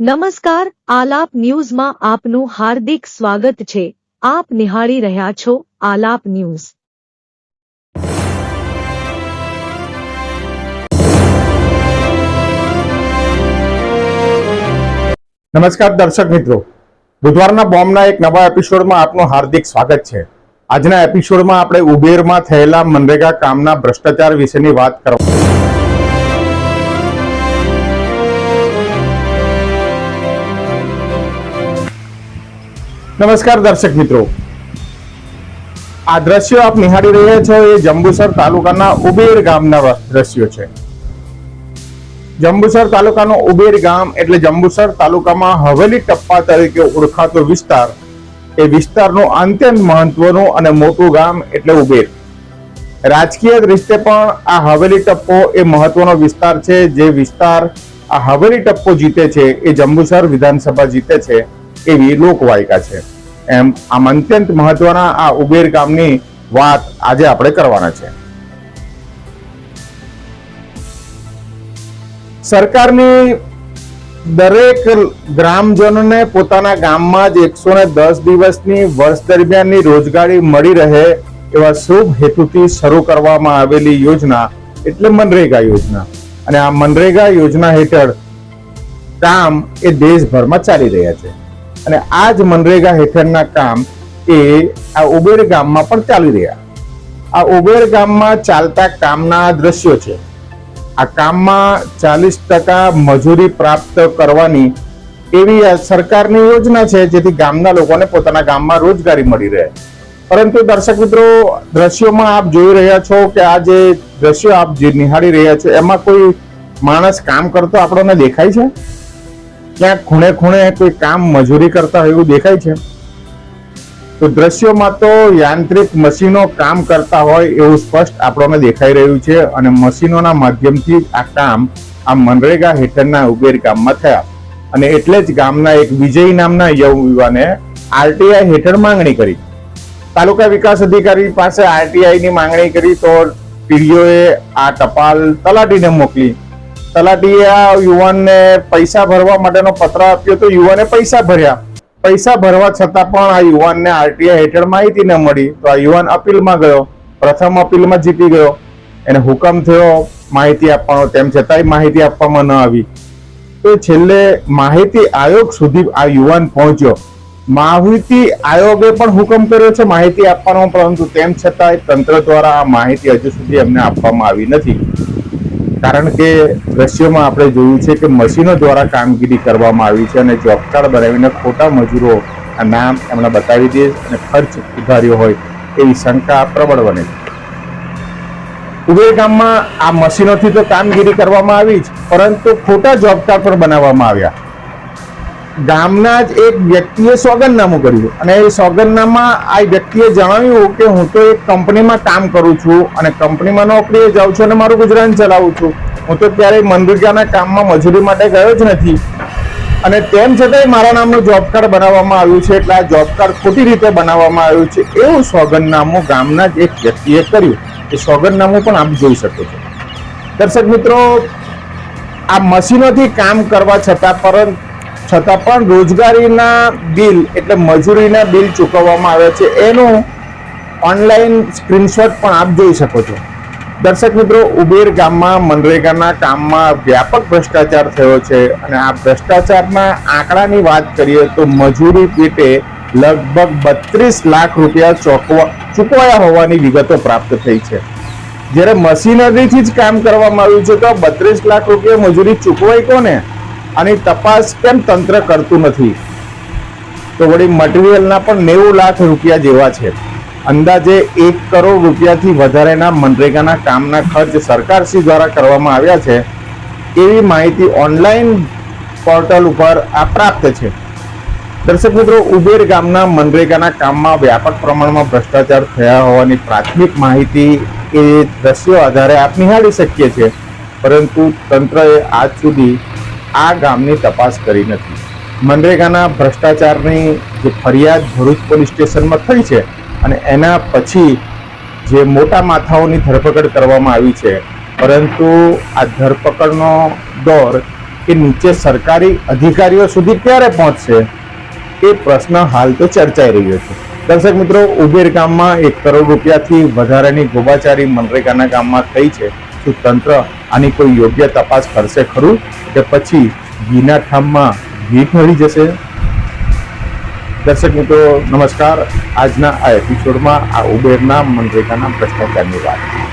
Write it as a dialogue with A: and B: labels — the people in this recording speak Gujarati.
A: નમસ્કાર, આલાપ ન્યૂઝમાં આપનું હાર્દિક સ્વાગત છે. આપ નિહાળી રહ્યા છો આલાપ ન્યૂઝ.
B: નમસ્કાર દર્શક મિત્રો. બુધવારના બોમ્બના એક નવા એપિસોડમાં આપનું હાર્દિક સ્વાગત છે. આજના એપિસોડમાં આપણે ઉબેરમાં થયેલા મનરેગા કામના ભ્રષ્ટાચાર વિશેની વાત કરવા નમસ્કાર દર્શક મિત્રો. આ દ્રશ્યો આપ નિહાળી રહ્યા છો, એ જંબુસર તાલુકાના ઉબેર ગામના દ્રશ્યો છે. જંબુસર તાલુકાનો ઉબેર ગામ એટલે જંબુસર તાલુકામાં હવેલી ટપ્પા તરીકે ઓળખાતો વિસ્તાર. એ વિસ્તારનું અત્યંત મહત્વનું અને મોટું ગામ એટલે ઉબેર. રાજકીય દ્રષ્ટિએ પણ આ હવેલી ટપ્પો એ મહત્વનો વિસ્તાર છે. જે વિસ્તાર આ હવેલી ટપ્પો જીતે છે, એ જંબુસર વિધાનસભા જીતે છે. એવી લોકવાયકા છે. એમ આમ અત્યંત મહત્વના આ ઉબેર ગામની વાત આજે આપણે કરવાના છે. સરકારની દરેક ગ્રામજનોને પોતાના ગામમાં જ એકસો ને દસ દિવસની વર્ષ દરમિયાનની રોજગારી મળી રહે એવા શુભ હેતુથી શરૂ કરવામાં આવેલી યોજના એટલે મનરેગા યોજના. અને આ મનરેગા યોજના હેઠળ કામ એ દેશભરમાં ચાલી રહ્યા છે. અને આ જ મનરેગા હેઠળના કામ એ આ ઉબેર ગામમાં પણ ચાલી રહ્યા. આ ઉબેર ગામમાં ચાલતા કામના દ્રશ્યો છે. આ કામમાં ચાલીસ ટકા મજૂરી પ્રાપ્ત કરવાની એવી સરકારની યોજના છે, જેથી ગામના લોકોને પોતાના ગામમાં રોજગારી મળી રહે. પરંતુ દર્શક મિત્રો, દ્રશ્યોમાં આપ જોઈ રહ્યા છો કે આ જે દ્રશ્યો આપ જે નિહાળી રહ્યા છો, એમાં કોઈ માણસ કામ કરતો આપણને દેખાય છે? ક્યાંક ખૂણે ખૂણે કોઈ કામ મજૂરી કરતા હોય એવું દેખાય છે? તો દ્રશ્યોમાં તો યાંત્રિક મશીનો કામ કરતા હોય એવું સ્પષ્ટ આપણને દેખાઈ રહ્યું છે અને મશીનોના માધ્યમથી આ કામ આ મનરેગા હેઠળના ઉબેર ગામમાં થયા. અને એટલે જ ગામના એક વિજય નામના યુવાને આરટીઆઈ હેઠળ માંગણી કરી. તાલુકા વિકાસ અધિકારી પાસે આરટીઆઈ ની માંગણી કરી તો ટીડીઓએ આ ટપાલ તલાટીને મોકલી. તલાટીએ આ યુવાનને પૈસા ભરવા માટેનો પત્ર આપ્યો તો યુવાને પૈસા ભર્યા. પૈસા ભરવા છતાં પણ આ યુવાનને આરટીઆઈ હેઠળ માહિતી ન મળી. તો આ યુવાન અપીલમાં ગયો. પ્રથમ અપીલમાં જીતી ગયો. એને હુકમ થયો. માહિતી આપવાનો, તેમ છતાંય માહિતી આપવામાં ન આવી. તો છેલ્લે માહિતી આયોગ સુધી આ યુવાન પહોંચ્યો. માહિતી આયોગે પણ હુકમ કર્યો છે માહિતી આપવાનો, પરંતુ તેમ છતાંય તંત્ર દ્વારા આ માહિતી હજુ સુધી એમને આપવામાં આવી નથી. કારણ કે દ્રશ્યોમાં આપણે જોયું છે કે મશીનો દ્વારા કામગીરી કરવામાં આવી છે અને જોબકાર્ડ બનાવીને ખોટા મજૂરો આ નામ એમણે બતાવી દે અને ખર્ચ ઉધાર્યો હોય એવી શંકા પ્રબળ બને છે. ઉબેર ગામમાં આ મશીનોથી તો કામગીરી કરવામાં આવી જ, પરંતુ ખોટા જોબ કાર્ડ પણ બનાવવામાં આવ્યા. ગામના જ એક વ્યક્તિએ સોગંદનામું કર્યું. અને એ સોગંદનામાં આ વ્યક્તિએ જણાવ્યું કે હું તો એક કંપનીમાં કામ કરું છું અને કંપનીમાં નોકરીએ જાઉં છું અને મારું ગુજરાન ચલાવું છું. હું તો ક્યારેય મનરેગાના કામમાં મજૂરી માટે ગયો જ નથી. અને તેમ છતાંય મારા નામનું જોબ કાર્ડ બનાવવામાં આવ્યું છે એટલે આ જોબ કાર્ડ ખોટી રીતે બનાવવામાં આવ્યું છે એવું સોગંદનામું ગામના જ એક વ્યક્તિએ કર્યું. એ સોગંદનામું પણ આપ જોઈ શકો છો. દર્શક મિત્રો, આ મશીનોથી કામ કરવા છતાં પરંતુ છતાં પણ રોજગારીના બિલ એટલે મજૂરીના બિલ ચૂકવવામાં આવે છે. એનું ઓનલાઈન સ્ક્રીનશોટ પણ આપ જોઈ શકો છો. દર્શક મિત્રો, ઉબેર ગામમાં મનરેગાના કામમાં વ્યાપક ભ્રષ્ટાચાર થયો છે અને આ ભ્રષ્ટાચારના આંકડાની વાત કરીએ તો મજૂરી પેટે લગભગ બત્રીસ લાખ રૂપિયા ચોકવા, ચૂકવાયા હોવાની વિગતો પ્રાપ્ત થઈ છે. જ્યારે મશીનરીથી જ કામ કરવામાં આવ્યું છે તો બત્રીસ લાખ રૂપિયા મજૂરી ચૂકવાય કોને? આની તપાસ કેમ તંત્ર કરતું નથી? તો વળી મટીરિયલના પણ નેવું લાખ રૂપિયા જેવા છે. અંદાજે એક કરોડ રૂપિયાથી વધારેના મનરેગાના કામના ખર્ચ સરકારશ્રી દ્વારા કરવામાં આવ્યા છે. એવી માહિતી ઓનલાઈન પોર્ટલ ઉપર આ પ્રાપ્ત છે. દર્શક મિત્રો, ઉબેર ગામના મનરેગાના કામમાં વ્યાપક પ્રમાણમાં ભ્રષ્ટાચાર થયા હોવાની પ્રાથમિક માહિતી એ દ્રશ્યો આધારે આપ નિહાળી શકીએ છીએ. પરંતુ તંત્રએ આજ સુધી આ ગામની તપાસ કરી નથી. મનરેગાના ભ્રષ્ટાચારની જે ફરિયાદ ભરૂચ પોલીસ સ્ટેશનમાં થઈ છે અને એના પછી જે મોટા માથાઓની ધરપકડ કરવામાં આવી છે, પરંતુ આ ધરપકડનો દોર કે નીચે સરકારી અધિકારીઓ સુધી ક્યારે પહોંચશે, એ પ્રશ્ન હાલ તો ચર્ચાઈ રહ્યો છે. દર્શક મિત્રો, ઉબેર ગામમાં એક કરોડ રૂપિયાથી વધારાની ગોબાચારી મનરેગાના ગામમાં થઈ છે. શું તંત્ર આની કોઈ યોગ્ય તપાસ કરશે ખરું? કે પછી ઘીના ઠામમાં ઘી મળી જશે? દર્શક મિત્રો, નમસ્કાર. આજના આ એપિસોડમાં આ ઉબેરના મનરેગાના ભ્રષ્ટાચારની વાત.